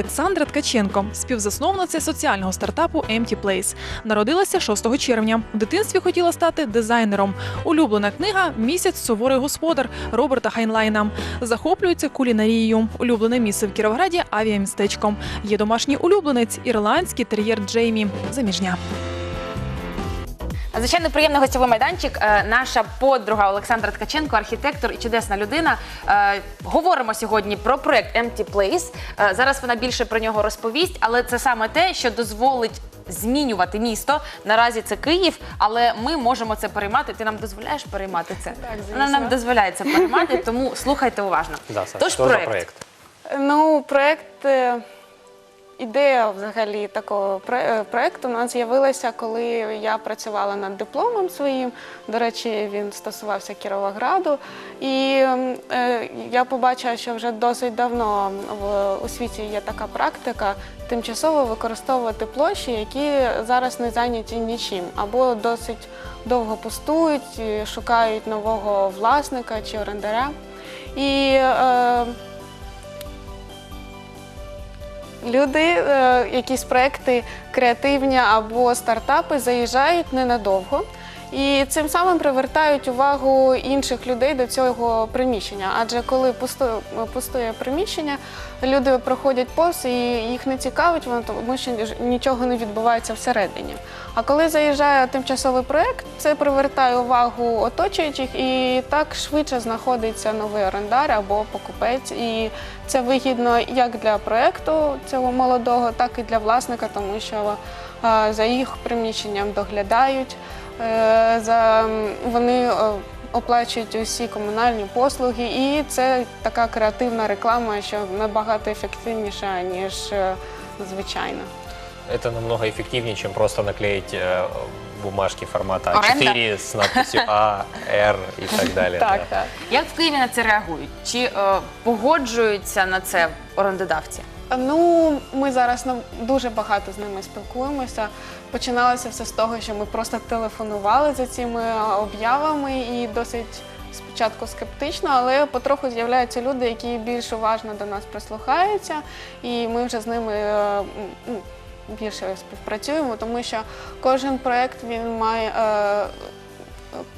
Олександра Ткаченко, співзасновниця соціального стартапу Empty Place. Народилася 6 червня. В дитинстві хотіла стати дизайнером. Улюблена книга Місяць суворий господар Роберта Хайнлайна. Захоплюється кулінарією. Улюблене місце в Кіровграді авіамістечком. Є домашній улюбленець ірландський тер'єр Джеймі. Заміжня. Звичайно, приємний гостєвий майданчик. Е, Наша подруга Олександра Ткаченко, архітектор і чудесна людина. Е, Говоримо сьогодні про проект Empty Place. Е, Зараз вона більше про нього розповість, але це саме те, що дозволить змінювати місто. Наразі це Київ, але ми можемо це переймати. Ти нам дозволяєш переймати це? Вона нам дозволяє це переймати, тому слухайте уважно. Да, Саша, Тож что за проект. проект? Ну, проект, е, ідея взагалі такого е, проекту у нас з'явилася, коли я працювала над дипломом своїм. До речі, він стосувався Кіровограду. І е, я побачила, що вже досить давно в, у світі є така практика тимчасово використовувати площі, які зараз не зайняті нічим, або досить довго пустують, шукають нового власника чи орендаря. І е, Люди, е, якісь проекти креативні або стартапи заїжджають ненадовго і цим самим привертають увагу інших людей до цього приміщення. Адже коли пустує приміщення, люди проходять повз і їх не цікавить, воно тому що нічого не відбувається всередині. А коли заїжджає тимчасовий проект, це привертає увагу оточуючих і так швидше знаходиться новий орендар або покупець. І це вигідно як для проекту цього молодого, так і для власника, тому що за їх приміщенням доглядають, за м, вони е, оплачують усі комунальні послуги, і це така креативна реклама, що набагато ефективніша ніж е, звичайно. Это намного эффективнее, чем просто наклеить э, бумажки формата Аренда? А4 с надписью А, Р и так далее. Так, да. так. Як в Києві на це реагують? Чи е, погоджуються на це орендодавці? Ну, ми зараз нам дуже багато з ними спілкуємося. Починалося все з того, що ми просто телефонували за цими об'явами і досить спочатку скептично, але потроху з'являються люди, які більш уважно до нас прислухаються, і ми вже з ними е, більше співпрацюємо, тому що кожен проект він має. е,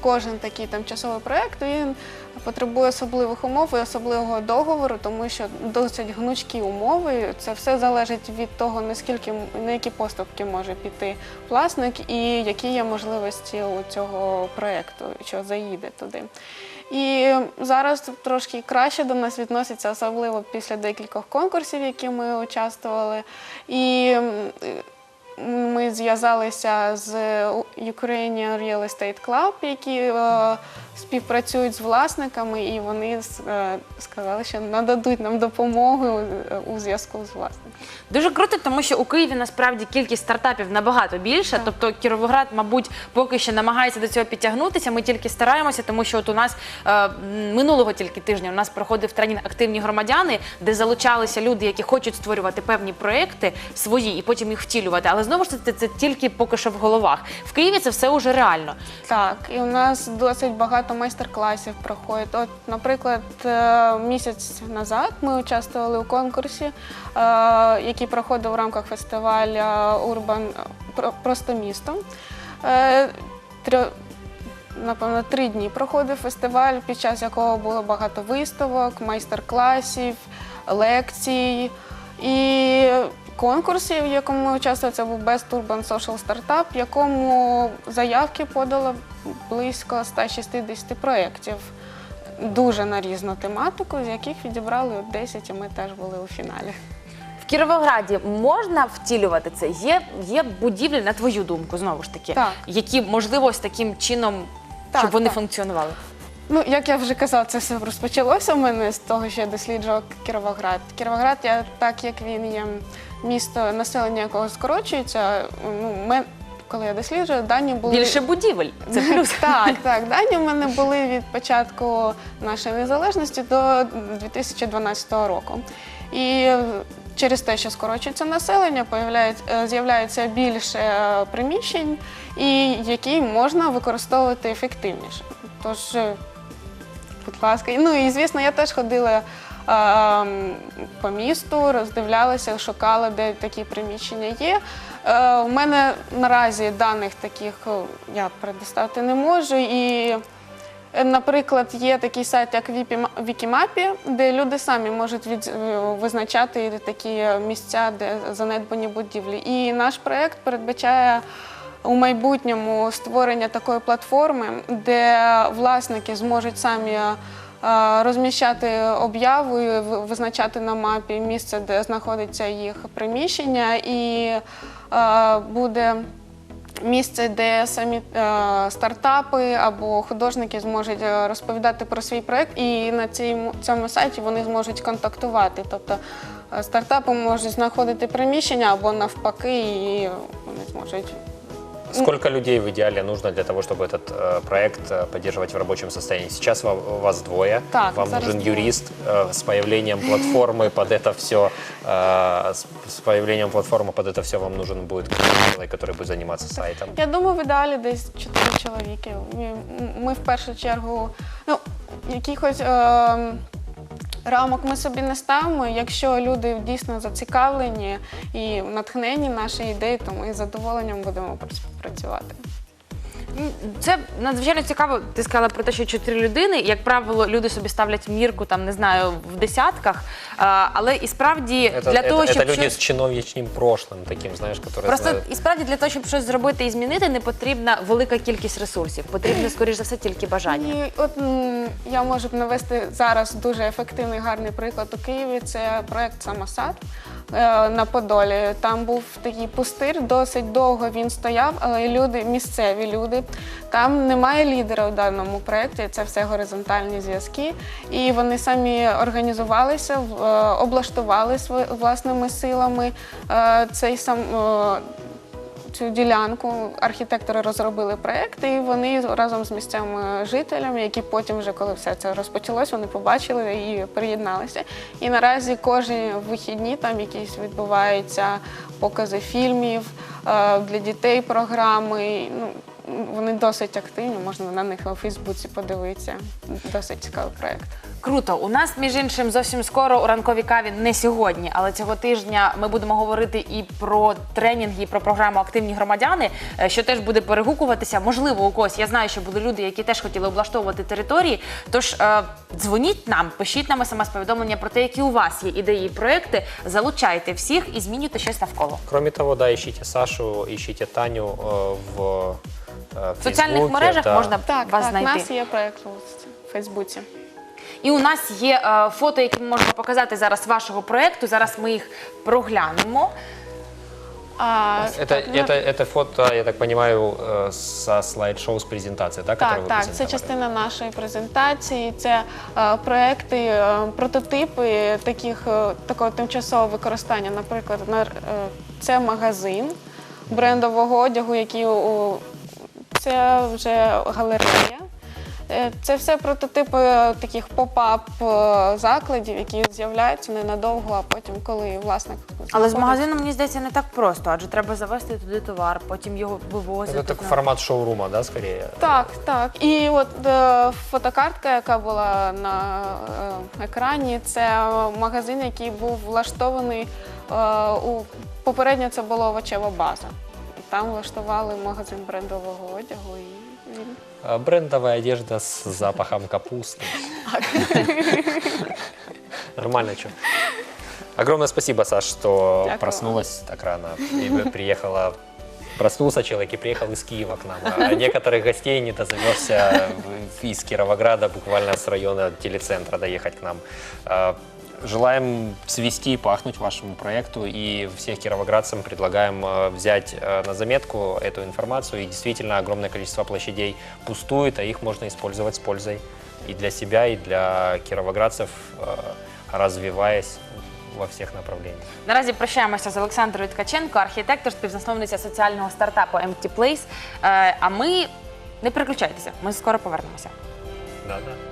Кожен такий тимчасовий проект він потребує особливих умов і особливого договору, тому що досить гнучкі умови. Це все залежить від того, наскільки на які поступки може піти власник і які є можливості у цього проекту, що заїде туди. І зараз трошки краще до нас відносяться, особливо після декількох конкурсів, які ми участвували. І ми зв'язалися з Ukrainian Real Estate Club, які е, співпрацюють з власниками, і вони е, сказали, що нададуть нам допомогу е, у зв'язку з власником. Дуже круто, тому що у Києві насправді кількість стартапів набагато більше. Тобто Кіровоград, мабуть, поки що намагається до цього підтягнутися. Ми тільки стараємося, тому що от у нас е, минулого тільки тижня у нас проходив тренінг активні громадяни, де залучалися люди, які хочуть створювати певні проекти свої і потім їх втілювати. Але знову ж таки, це тільки поки що в головах. В Києві це все уже реально. Так, і у нас досить багато майстер-класів проходить. От, наприклад, е, місяць назад ми участвували у конкурсі, е, який проходив в рамках фестивалю Урбан Просто місто. Е, Напевно, три дні проходив фестиваль, під час якого було багато виставок, майстер-класів, лекцій і конкурсів, в якому ми участвували. Це був Best Urban Social Startup, в якому заявки подало близько 160 проєктів. Дуже на різну тематику, з яких відібрали 10, і ми теж були у фіналі. В Кіровограді можна втілювати це? Є, є будівлі, на твою думку, знову ж таки, Так. які можливо ось таким чином, Так, щоб вони так. функціонували. Ну, як я вже казала, це все розпочалося в мене з того, що я досліджував Кіровоград. Кіровоград, я, так як він є місто, населення якого скорочується, ну, ми, коли я досліджую, дані були. Більше будівель. Це плюс. Так, так. Дані в мене були від початку нашої незалежності до 2012 року. І через те, що скорочується населення, е, з'являється більше е, приміщень, і які можна використовувати ефективніше. Тож, е, будь ласка, ну і звісно, я теж ходила м, по місту, роздивлялися, шукали, де такі приміщення є. Е, У мене наразі даних таких е, я предоставити не можу. І, е, наприклад, є такий сайт, як Вікімапі, де люди самі можуть від, е, визначати такі місця, де занедбані будівлі. І наш проєкт передбачає у майбутньому створення такої платформи, де власники зможуть самі е, розміщати об'яву, і визначати на мапі місце, де знаходиться їх приміщення, і е, буде місце, де самі е, стартапи або художники зможуть розповідати про свій проект, і на цьому, цьому сайті вони зможуть контактувати. Тобто стартапи можуть знаходити приміщення або навпаки, і вони зможуть Сколько людей в идеале нужно для того, чтобы этот э, проект э, поддерживать в рабочем состоянии? Сейчас ва- у вас двое. Так, Вам зараз нужен двое. юрист э, с появлением платформы под это все. с, с появлением платформы под это все вам нужен будет человек, который будет заниматься сайтом. Я думаю, в ідеалі десь 4 чоловіки. Ми, ми в першу чергу, ну, якихось е, рамок ми собі не ставимо. Якщо люди дійсно зацікавлені і натхнені наші ідеї, то ми з задоволенням будемо працювати. М, Це надзвичайно цікаво. Ти сказала про те, що чотири людини. Як правило, люди собі ставлять мірку там, не знаю, в десятках. А, але і справді Это, для это- того, это щоб люди щось... с чиновничным прошлым, таким, знаешь, которые Просто знают. і справді для того, щоб щось зробити і змінити, не потрібна велика кількість ресурсів. Потрібно, скоріш за все, тільки бажання. І от м, я можу б навести зараз дуже ефективний гарний приклад у Києві. Це проект Самосад е, на Подолі. Там був такий пустир, досить довго він стояв, але люди, місцеві люди. Там немає лідера у даному проєкті, це все горизонтальні зв'язки. І вони самі організувалися, в- е, облаштували власними силами е, цей сам. Е, цю ділянку архітектори розробили проєкт, і вони разом з місцевими жителями, які потім, вже коли все це розпочалось, вони побачили і приєдналися. І наразі кожні вихідні там якісь відбуваються покази фільмів е, для дітей, програми. Ну, вони досить активні, можна на них у Фейсбуці подивитися. Досить цікавий проєкт. Круто. У нас, між іншим, зовсім скоро у ранковій каві не сьогодні, але цього тижня ми будемо говорити і про тренінги, і про програму Активні громадяни, е, що теж буде перегукуватися. Можливо, у когось. Я знаю, що були люди, які теж хотіли облаштовувати території. Тож е, дзвоніть нам, пишіть нам смс-повідомлення про те, які у вас є ідеї і проекти. Залучайте всіх і змінюйте щось навколо. Кроме того, да, ищите Сашу, ищите Таню э, в В соціальних Фейсбуке, мережах да. можна Так, вас так, у знайти. нас є проєкт у Фейсбуці. І у нас є е, фото, які ми можемо показати зараз вашого проекту. Зараз ми їх проглянемо. А, Это, так, ну, это, это фото, я так понимаю, э, со слайд-шоу с презентацией, да, которую Так, вы так, це презентовали? частина нашої презентації. Це е, проекти, е, прототипи таких е, такого тимчасового використання. Наприклад, на, е, це магазин брендового одягу, який у це вже галерея. Е, Це все прототипи таких поп-ап е, закладів, які з'являються ненадовго, а потім, коли власник Але з магазином, мені здається, не так просто, адже треба завести туди товар, потім його вивозити. Такой на- формат шоурума, да, скорее? Так, так. І от е, фотокартка, яка була на е, екрані, це магазин, який був влаштований е, у попередньо це була овочева база. Там влаштували магазин брендового одягу. І він Брендовая одежда с запахом капусты. Нормально, что? Огромное спасибо, Саш, что Дякую. проснулась так рано и приехала. Проснулся человек и приехал из Киева к нам. А некоторых гостей не дозовешься из Кировограда, буквально с района телецентра доехать к нам. А, Желаем свести и пахнуть вашему проекту и всех кировоградцам предлагаем э, взять э, на заметку эту информацию. И действительно огромное количество площадей пустует, а их можно использовать с пользой и для себя, и для кировоградцев, э, развиваясь во всех направлениях. Наразі прощаємося з Олександрою Ткаченко, архітектор, співзасновниця соціального стартапу Empty Place. Е, А ми не переключайтеся, ми скоро повернемося. Да-да.